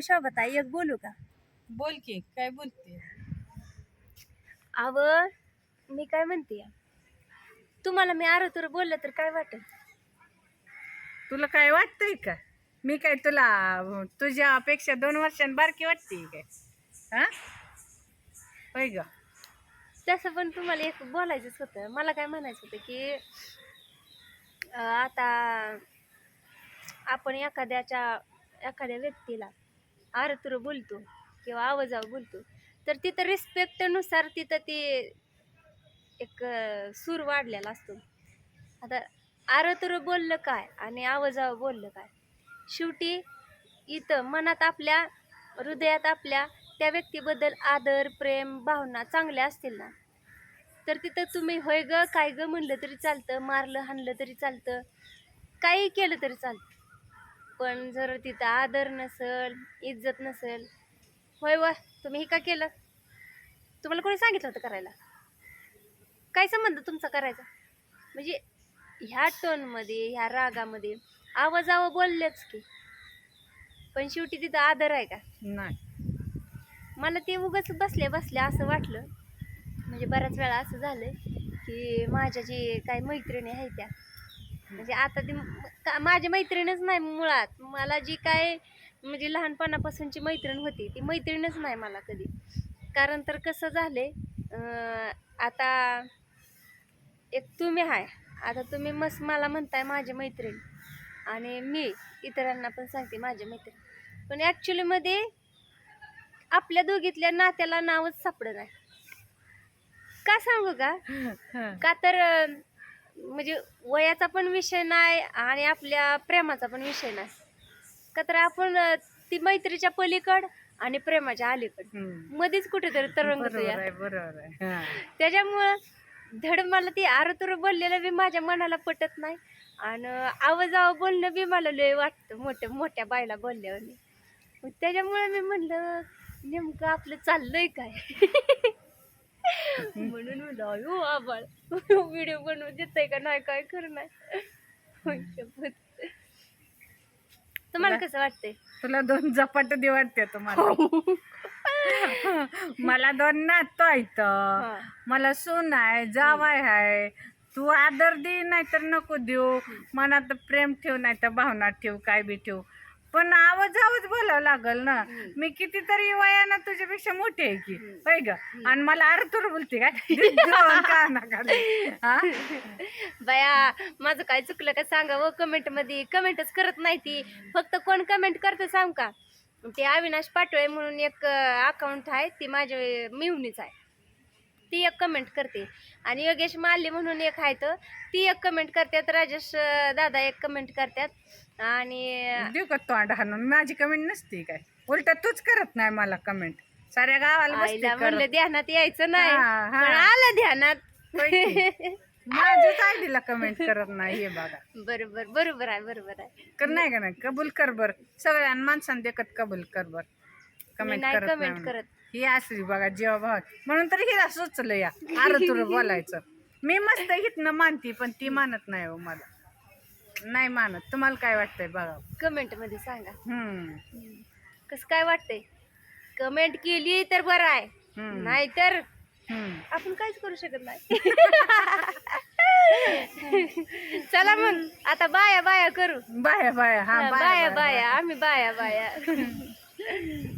शोभता एक बोलू का? बोल की काय बोलते? अव मी काय म्हणते? तुम्हाला मी आरो तुर बोललं तर काय वाटेल? तुला काय वाटतंय का? मी काय तुला अं, तुझ्यापेक्षा दोन वर्षांनी बारकी वाटते काय? हा? होय ग. तसं पण तुम्हाला एक बोलायचंच होतं. मला काय म्हणायचं होतं की अं, आता आपण एखाद्याच्या एखाद्या व्यक्तीला आरतुर बोलतो किंवा आवाजावर बोलतो. तर तिथं रिस्पेक्टनुसार तिथं ते एक सूर वाढलेला असतो. आता आरतुर बोललं काय आणि आवाजावर बोललं काय? शेवटी इथं मनात आपल्या हृदयात आपल्या त्या व्यक्तीबद्दल आदर प्रेम भावना चांगल्या असतील ना? तर तिथं तुम्ही होय ग काय ग म्हणलं तरी चालतं मारलं हाणलं तरी चालतं काही केलं तरी चालतं. पण जर तिथं आदर नसल इज्जत नसेल होय वा तुम्ही हे का केलं? तुम्हाला कोणी सांगितलं होतं करायला? काय संबंध तुमचा करायचा? म्हणजे ह्या टोनमध्ये ह्या रागामध्ये आवाजावं बोललेच की. पण शेवटी तिथं आदर आहे का? नाही. मला ते उगाच बसल्या बसल्या असं वाटलं. म्हणजे बऱ्याच वेळा असं झालं की माझ्या जे काही मैत्रिणी आहेत त्या म्हणजे आता ती का- माझी मैत्रीणच नाही मुळात. मला जी काय म्हणजे लहानपणापासूनची मैत्रीण होती ती मैत्रीणच नाही मला कधी. कारण तर कसं झाले आता एक तुम्ही आहे आता तुम्ही मस्त मला म्हणताय माझी मैत्रीण. आणि मी इतरांना पण सांगते माझी मैत्रीण. पण ॲक्च्युलीमध्ये आपल्या दोघीतल्या नात्याला नावच सापडत नाही. का सांगू का. का तर अं, म्हणजे वयाचा पण विषय नाही आणि आपल्या प्रेमाचा पण विषय नाही. का तर आपण ती मैत्रीच्या पलीकड आणि प्रेमाच्या अलीकड. मध्येच कुठेतरी तरंगतो. त्याच्यामुळं धड मला ती आरतुर बोललेलं बी माझ्या मनाला पटत नाही. आणि आवाजावं बोलणं बी मला लय वाटतं मोठ्या मोठ्या बायला बोलल्यावर त्याच्यामुळे मी म्हणलं नेमकं आपलं चाललंय काय? म्हणून म्हणलं अयो आबाळ व्हिडिओ बनवून देताय का? नाही काय करणार. तुम्हाला कसं वाटतंय? तुला दोन झपाट दे वाटते तुम्हाला. मला दोन नातो आहेत हा. मला सून आहे जावाय आहे तू आदर दे नाही तर नको देऊ. मनात प्रेम ठेव नाही तर भावना ठेव काय बी ठेव. पण आवाज आवाज बोलावं लागल ना. मी कितीतरी वयानं तुझ्यापेक्षा मोठी आहे की. होय ग? आणि मला आरतूर बोलते काय? का बया माझं काय चुकलं का सांगा व कमेंटमध्ये कमेंटच करत नाही ती. फक्त कोण कमेंट करतं सांग का? ते अविनाश पाटोळे म्हणून एक अकाउंट आहे. ती माझ्या मिवणीच आहे. ती एक कमेंट करते. आणि योगेश माल्ले म्हणून एक आहे तर ती एक कमेंट करतात राजेश दादा एक कमेंट करतात. आणि देऊ का तोंड हाणून? माझी कमेंट नसते काय? उलट तूच करत नाही मला कमेंट साऱ्या गावाला बसते करत. म्हणलं ध्यानात यायचं नाही. हा, हा. पण आलं ध्यानात. होय की? माझ्याच आयडीला कमेंट करत नाही हे बघा. बरोबर बरोबर आहे बरोबर आहे. कर नाही का नाही? कबूल कर बर. सगळ्या माणसांना देखत कबूल कर बर. मी कमेंट नाही करत कमेंट करत. ही असली बघा जेव्हा. भाव म्हणून तर हिला सुचलं या. तुला बोलायचं. मी मस्त हितनं मानती पण ती मानत नाही हो मला. नाही मानत. तुम्हाला काय वाटतंय बघा. कमेंटमध्ये सांगा. हम्म. कसं काय वाटतंय? कमेंट केली तर बरं आहे. हम्म. नाहीतर हम्म. आपण काहीच करू शकत नाही. चला मग. आता बाया बाया करू. बाया बाया. हा हा, बाया. बाया. आम्ही बाया बाया.